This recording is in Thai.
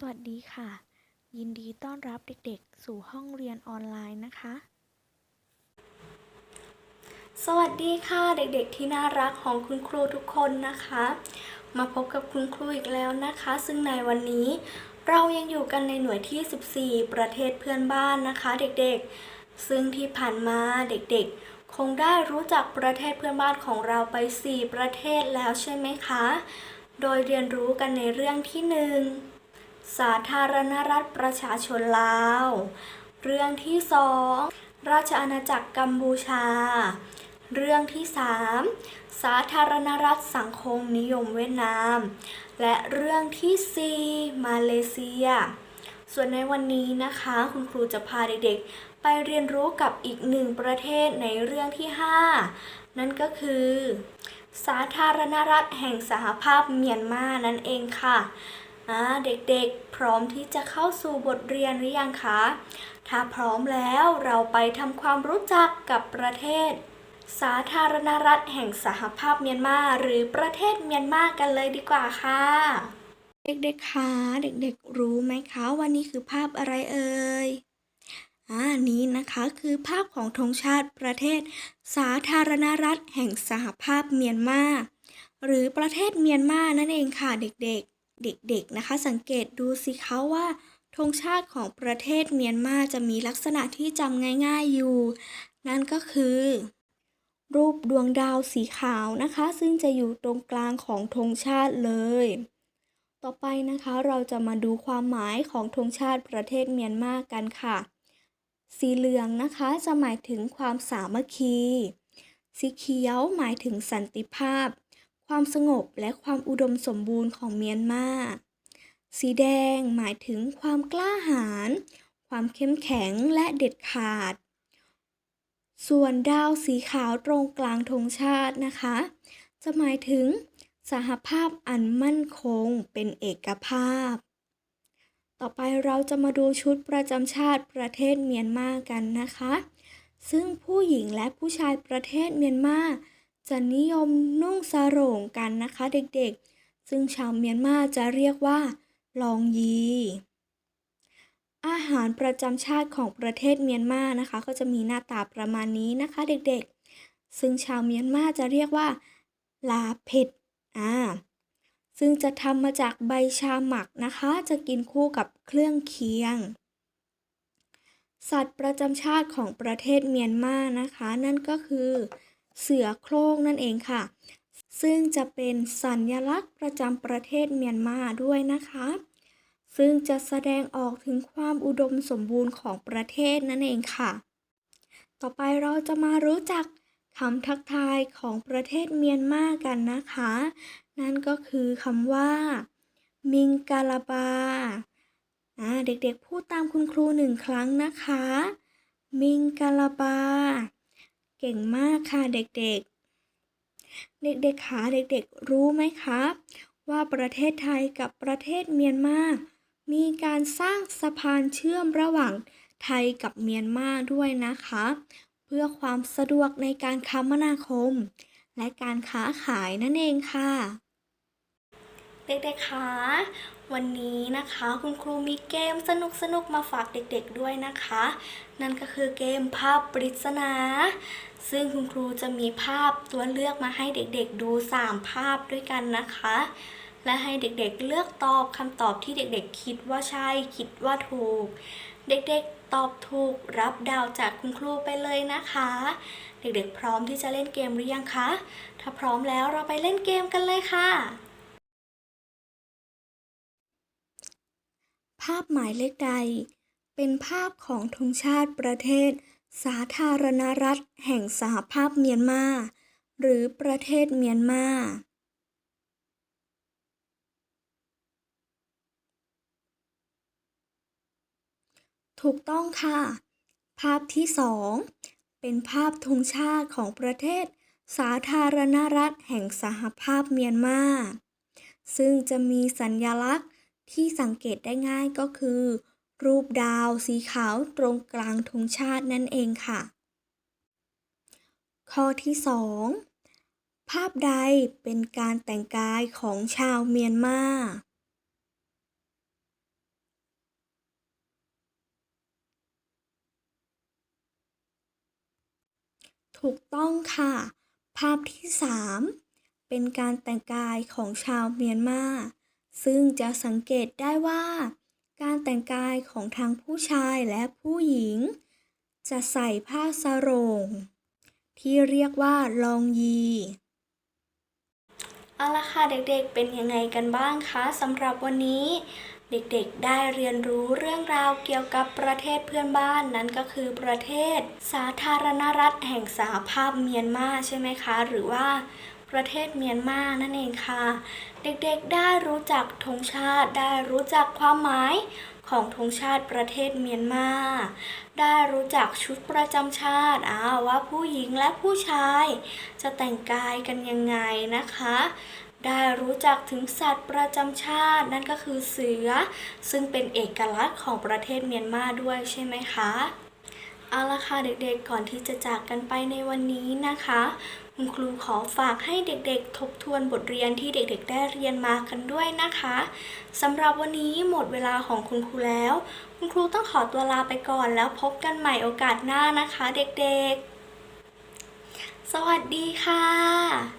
สวัสดีค่ะ ยินดีต้อนรับเด็กๆ สู่ห้องเรียนออนไลน์นะคะ สวัสดีค่ะเด็กๆที่น่ารักของคุณครูทุกคนนะคะ มาพบกับคุณครูอีกแล้วนะคะ ซึ่งในวันนี้ เรายังอยู่กันในหน่วยที่ 14 ประเทศเพื่อนบ้านนะคะ เด็กๆ ซึ่งที่ผ่านมาเด็กๆ คงได้รู้จักประเทศเพื่อนบ้านของเราไป 4 ประเทศแล้วใช่ไหมคะ โดยเรียนรู้กันในเรื่องที่หนึ่ง สาธารณรัฐประชาชนลาว เรื่องที่สองราชอาณาจักรกัมพูชา เรื่องที่3สาธารณรัฐสังคมนิยมเวียดนาม และเรื่องที่4มาเลเซีย ส่วนในวันนี้นะคะ คุณครูจะพาเด็กๆ ไปเรียนรู้กับอีกหนึ่งประเทศในเรื่องที่5นั่นก็คือ สาธารณรัฐแห่งสหภาพเมียนมานั่นเองค่ะ อ่าเด็กๆ พร้อมที่จะเข้าสู่บทเรียนหรือยังคะ ถ้าพร้อมแล้วเราไปทำความรู้จักกับประเทศ สาธารณรัฐแห่งสหภาพเมียนมาหรือประเทศเมียนมากันเลยดีกว่าค่ะ เด็กๆคะเด็กๆ รู้ไหมคะว่านี่คือภาพอะไรเอ่ยอ่านี้นะคะคือภาพของธงชาติประเทศ สาธารณรัฐแห่งสหภาพเมียนมาหรือประเทศเมียนมานั่นเองค่ะเด็กๆ เด็กๆนะคะ สังเกตดูสิคะว่าธงชาติของประเทศเมียนมาจะมีลักษณะที่จำง่ายๆอยู่ นั่นก็คือ รูปดวงดาวสีขาวนะคะ ซึ่งจะอยู่ตรงกลางของธงชาติเลย ต่อไปนะคะเราจะมาดูความหมายของธงชาติประเทศเมียนมากันค่ะ สีเหลืองนะคะจะหมายถึงความสามัคคี สีเขียวหมายถึงสันติภาพ ความสงบและความอุดมสมบูรณ์ของเมียนมา สีแดงหมายถึงความกล้าหาญ ความเข้มแข็งและเด็ดขาด ส่วนดาวสีขาวตรงกลางธงชาตินะคะ จะหมายถึงสหภาพอันมั่นคงเป็นเอกภาพ ต่อไปเราจะมาดูชุดประจำชาติประเทศเมียนมากันนะคะ ซึ่งผู้หญิงและผู้ชายประเทศเมียนมา จะนิยมนุ่งสาโรงกันนะคะเด็กๆ ซึ่งชาวเมียนมาจะเรียกว่า ลองยี อาหารประจำชาติของประเทศเมียนมานะคะ ก็จะมีหน้าตาประมาณนี้นะคะเด็กๆ ซึ่งชาวเมียนมาจะเรียกว่า ลาเผ็ดอ่าซึ่งจะทำมาจากใบชาหมักนะคะ จะกินคู่กับเครื่องเคียง สัตว์ประจำชาติของประเทศเมียนมานะคะ นั่นก็คือ เสือโคร่งนั่นเองค่ะ ซึ่งจะเป็นสัญลักษณ์ประจำประเทศเมียนมาด้วยนะคะ ซึ่งจะแสดงออกถึงความอุดมสมบูรณ์ของประเทศนั่นเองค่ะ ต่อไปเราจะมารู้จักคำทักทายของประเทศเมียนมากันนะคะ นั่นก็คือคำว่า มิงกาลาบาอ่าเด็กๆพูดตามคุณครูหนึ่งครั้งนะคะ มิงกาลาบา เก่งมากค่ะเด็กๆ เด็กๆคะเด็กๆ รู้ไหมคะว่าประเทศไทยกับประเทศเมียนมา มีการสร้างสะพานเชื่อมระหว่างไทยกับเมียนมาด้วยนะคะ เพื่อความสะดวกในการคมนาคม และการค้าขายนั่นเองค่ะ เด็กๆคะ วันนี้นะคะคุณครูมีเกมสนุกๆมาฝากเด็กๆด้วยนะคะ นั่นก็คือเกมภาพปริศนา ซึ่งคุณครูจะมีภาพตัวเลือกมาให้เด็กๆดู 3 ภาพด้วยกันนะคะ และให้เด็กๆเลือกตอบคำตอบที่เด็กๆ คิดว่าใช่ คิดว่าถูก เด็กๆตอบถูกรับดาวจากคุณครูไปเลยนะคะ เด็กๆพร้อมที่จะเล่นเกมหรือยังคะ ถ้าพร้อมแล้วเราไปเล่นเกมกันเลยค่ะาพหมายเลขใด เป็นภาพของธงชาติประเทศ สาธารณรัฐ แห่งสหภาพเมียนมา หรือประเทศเมียนมา ถูกต้องค่ะ ภาพที่สองเป็นภาพธงชาติของประเทศ สาธารณรัฐ แห่งสหภาพเมียนมา ซึ่งจะมีสัญลักษณ์ ที่สังเกตได้ง่ายก็คือ รูปดาวสีขาวตรงกลางธงชาตินั่นเองค่ะ ข้อที่ 2 ภาพใดเป็นการแต่งกายของชาวเมียนมาถูกต้องค่ะ ภาพที่ 3 เป็นการแต่งกายของชาวเมียนมา ซึ่งจะสังเกตได้ว่า การแต่งกายของทั้งผู้ชายและผู้หญิง จะใส่ผ้าสรงที่เรียกว่าลองยีเอาละค่ะเด็กๆเป็นยังไงกันบ้างคะสำหรับวันนี้ เด็กๆได้เรียนรู้เรื่องราวเกี่ยวกับประเทศเพื่อนบ้านนั่นก็คือประเทศ สาธารณรัฐแห่งสหภาพเมียนมาใช่ไหมคะ หรือว่า ประเทศเมียนมานั่นเองค่ะ เด็กๆได้รู้จักธงชาติได้รู้จักความหมายของธงชาติประเทศเมียนมา ได้รู้จักชุดประจำชาติอาว่าผู้หญิงและผู้ชาย จะแต่งกายกันยังไงนะคะ ได้รู้จักถึงสัตว์ประจำชาตินั่นก็คือเสือ ซึ่งเป็นเอกลักษณ์ของประเทศเมียนมาด้วยใช่ไหมคะ เอาละค่ะเด็กๆก่อนที่จะจากกันไปในวันนี้นะคะ คุณครูขอฝากให้เด็กๆ ทบทวนบทเรียนที่เด็กๆ ได้เรียนมากันด้วยนะคะสำหรับวันนี้หมดเวลาของคุณครูแล้ว คุณครูต้องขอตัวลาไปก่อนแล้วพบกันใหม่โอกาสหน้านะคะ เด็กๆ สวัสดีค่ะ